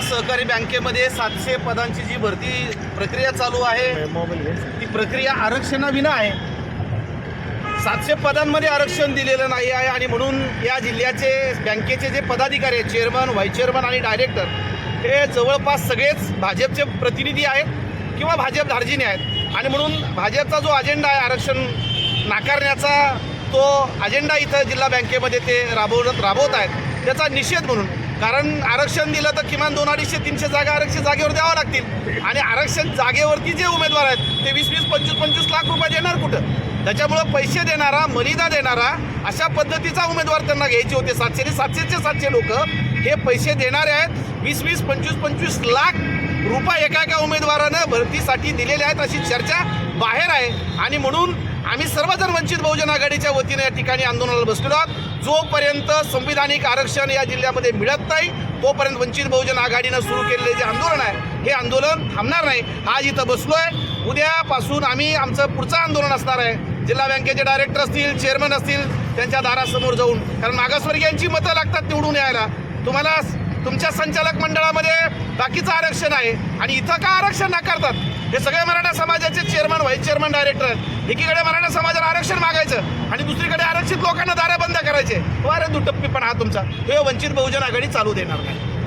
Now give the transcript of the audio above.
सहकारी बँकेमध्ये सातशे पदांची जी भरती प्रक्रिया चालू आहे ती प्रक्रिया आरक्षणाविना आहे. सातशे पदांमध्ये आरक्षण दिलेलं नाही आहे आणि म्हणून या जिल्ह्याचे बँकेचे जे पदाधिकारी आहेत चेअरमन व्हाईस चेअरमन आणि डायरेक्टर हे जवळपास सगळेच भाजपचे प्रतिनिधी आहेत किंवा भाजप धार्जिने आहेत. आणि म्हणून भाजपचा जो अजेंडा आहे आरक्षण नाकारण्याचा तो अजेंडा इथं जिल्हा बँकेमध्ये ते राबवत राबवत आहेत. त्याचा निषेध म्हणून कारण आरक्षण दिलं तर किमान दोन अडीचशे तीनशे जागा आरक्षण जागेवर द्यावं लागतील. आणि आरक्षण जागेवरती जे उमेदवार आहेत ते वीस वीस पंचवीस पंचवीस लाख रुपये देणार कुठं? त्याच्यामुळं पैसे देणारा मलिदा देणारा अशा पद्धतीचा उमेदवार त्यांना घ्यायचे होते. सातशे सातशेचे सातशे लोक हे पैसे देणारे आहेत. वीस वीस पंचवीस पंचवीस लाख रुपये एका एका उमेदवारानं भरतीसाठी दिलेले आहेत अशी चर्चा बाहेर आहे. आणि म्हणून आम्ही सर्वजण वंचित बहुजन आघाडीच्या वतीने या ठिकाणी आंदोलनाला बसलेलो आहोत. जोपर्यंत संविधानिक आरक्षण या जिल्ह्यामध्ये मिळत नाही तोपर्यंत वंचित बहुजन आघाडीनं सुरू केलेले जे आंदोलन आहे हे आंदोलन थांबणार नाही. आज इथं बसलो आहे उद्यापासून आम्ही आमचं पुढचं आंदोलन असणार आहे. जिल्हा बँकेचे डायरेक्टर असतील चेअरमन असतील त्यांच्या दारासमोर जाऊन. कारण मागासवर्गीयांची मतं लागतात निवडून यायला. तुम्हाला तुमच्या संचालक मंडळामध्ये बाकीचं आरक्षण आहे. आणि इथं का आरक्षण नाकारतात? हे सगळे मराठा समाजाचे चेअरमन व्हाईस चेअरमन डायरेक्टर आहेत. एकीकडे मराठा समाजाला आरक्षण मागायचं. आणि दुसरीकडे आरक्षित लोकांना दारा बंद करायचे. वारे दुटप्पीपणा हा तुमचा. हे वंचित बहुजन आघाडी चालू देणार नाही.